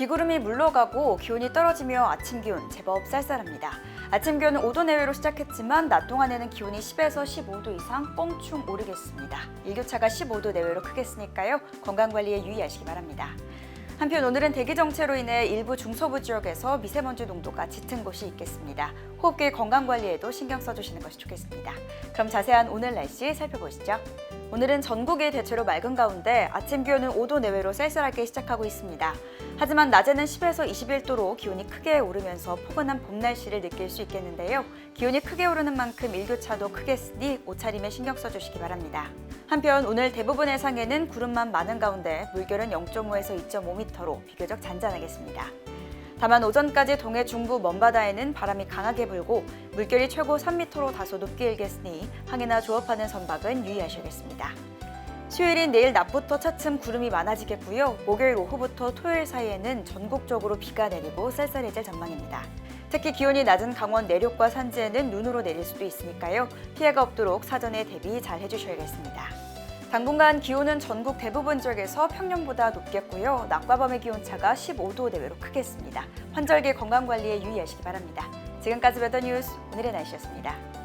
비구름이 물러가고 기온이 떨어지며 아침 기온 제법 쌀쌀합니다. 아침 기온은 5도 내외로 시작했지만 낮 동안에는 기온이 10에서 15도 이상 뻥충 오르겠습니다. 일교차가 15도 내외로 크겠으니까요. 건강 관리에 유의하시기 바랍니다. 한편 오늘은 대기 정체로 인해 일부 중서부 지역에서 미세먼지 농도가 짙은 곳이 있겠습니다. 호흡기 건강 관리에도 신경 써주시는 것이 좋겠습니다. 그럼 자세한 오늘 날씨 살펴보시죠. 오늘은 전국이 대체로 맑은 가운데 아침 기온은 5도 내외로 쌀쌀하게 시작하고 있습니다. 하지만 낮에는 10에서 21도로 기온이 크게 오르면서 포근한 봄 날씨를 느낄 수 있겠는데요. 기온이 크게 오르는 만큼 일교차도 크겠으니 옷차림에 신경 써주시기 바랍니다. 한편 오늘 대부분의 상해는 구름만 많은 가운데 물결은 0.5에서 2.5m로 비교적 잔잔하겠습니다. 다만 오전까지 동해 중부 먼바다에는 바람이 강하게 불고 물결이 최고 3m로 다소 높게 일겠으니 항해나 조업하는 선박은 유의하셔야겠습니다. 수요일인 내일 낮부터 차츰 구름이 많아지겠고요. 목요일 오후부터 토요일 사이에는 전국적으로 비가 내리고 쌀쌀해질 전망입니다. 특히 기온이 낮은 강원 내륙과 산지에는 눈으로 내릴 수도 있으니까요. 피해가 없도록 사전에 대비 잘 해주셔야겠습니다. 당분간 기온은 전국 대부분 지역에서 평년보다 높겠고요. 낮과 밤의 기온차가 15도 내외로 크겠습니다. 환절기 건강 관리에 유의하시기 바랍니다. 지금까지 웨더 뉴스 오늘의 날씨였습니다.